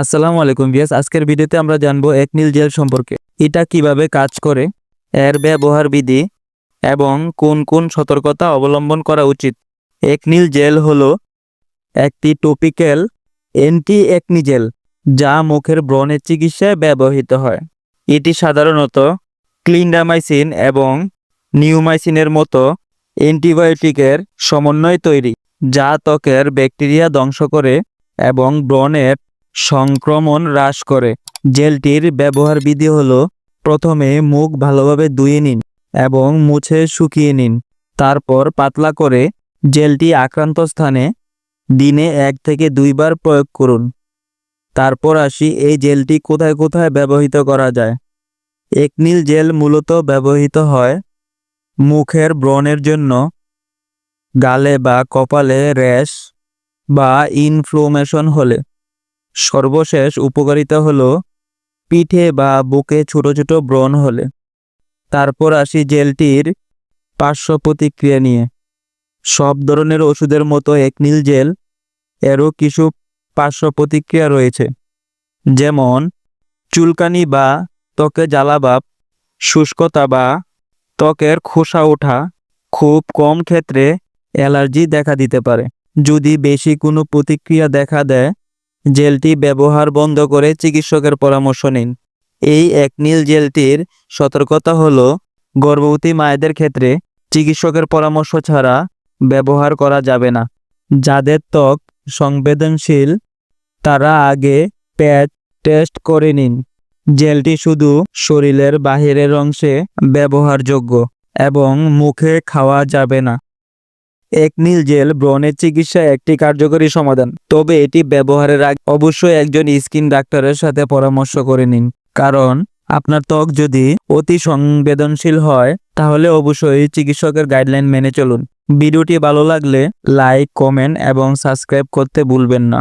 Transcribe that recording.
আসসালামু আলাইকুম বিয়াস আজকের ভিডিওতে আমরা জানব একনীল জেল সম্পর্কে। এটা কীভাবে কাজ করে, এর ব্যবহার বিধি, এবং কোন কোন সতর্কতা অবলম্বন করা উচিত। একনীল জেল হলো একটি টপিক্যাল অ্যান্টি একনি জেল যা মুখের ব্রণের চিকিৎসায় ব্যবহৃত হয়। এটি সাধারণত ক্লিন্ডামাইসিন এবং নিউমাইসিনের মতো অ্যান্টিবায়োটিকের সমন্বয় তৈরি, যা ত্বকের ব্যাকটেরিয়া ধ্বংস করে এবং ব্রণের সংক্রমণ হ্রাস করে। জেলটির ব্যবহার বিধি হলো, প্রথমে মুখ ভালোভাবে ধুয়ে নিন এবং মুছে শুকিয়ে নিন। তারপর পাতলা করে জেলটি আক্রান্ত স্থানে দিনে এক থেকে দুইবার প্রয়োগ করুন। তারপর আসি, এই জেলটি কোথায় কোথায় ব্যবহৃত করা যায়? একনীল জেল মূলত ব্যবহৃত হয় মুখের ব্রণের জন্য। গালে বা কপালে র্যাশ বা ইনফ্লোমেশন হলে। সর্বশেষ উপকারিতা হলো পিঠে বা বুকে ছোট ছোট ব্রণ হলে। তারপর আসি জেলটির পার্শ্ব প্রতিক্রিয়া নিয়ে। সব ধরনের ওষুধের মতো একনীল জেল, এরও কিছু পার্শ্ব প্রতিক্রিয়া রয়েছে। যেমন, চুলকানি বা ত্বকে জ্বালাভাব শুষ্কতা বা ত্বকের খোসা ওঠা খুব কম ক্ষেত্রে অ্যালার্জি দেখা দিতে পারে। যদি বেশি কোনো প্রতিক্রিয়া দেখা দেয় জেলটি ব্যবহার বন্ধ করে চিকিৎসকের পরামর্শ নিন। এই একনীল জেলটির সতর্কতা হল, গর্ভবতী মায়েদের ক্ষেত্রে চিকিৎসকের পরামর্শ ছাড়া ব্যবহার করা যাবে না। যাদের ত্বক সংবেদনশীল, তারা আগে প্যাচ টেস্ট করে নিন। জেলটি শুধু শরীরের বাহিরের অংশে ব্যবহারযোগ্য এবং মুখে খাওয়া যাবে না। একনীল জেল ব্রণের চিকিৎসা একটি কার্যকরী সমাধান। তবে এটি ব্যবহারের আগে অবশ্যই একজন স্কিন ডাক্তারের সাথে পরামর্শ করে নিন। কারণ, আপনার ত্বক যদি অতি সংবেদনশীল হয়, তাহলে অবশ্যই চিকিৎসকের গাইডলাইন মেনে চলুন। ভিডিওটি ভালো লাগলে লাইক, কমেন্ট এবং সাবস্ক্রাইব করতে ভুলবেন না।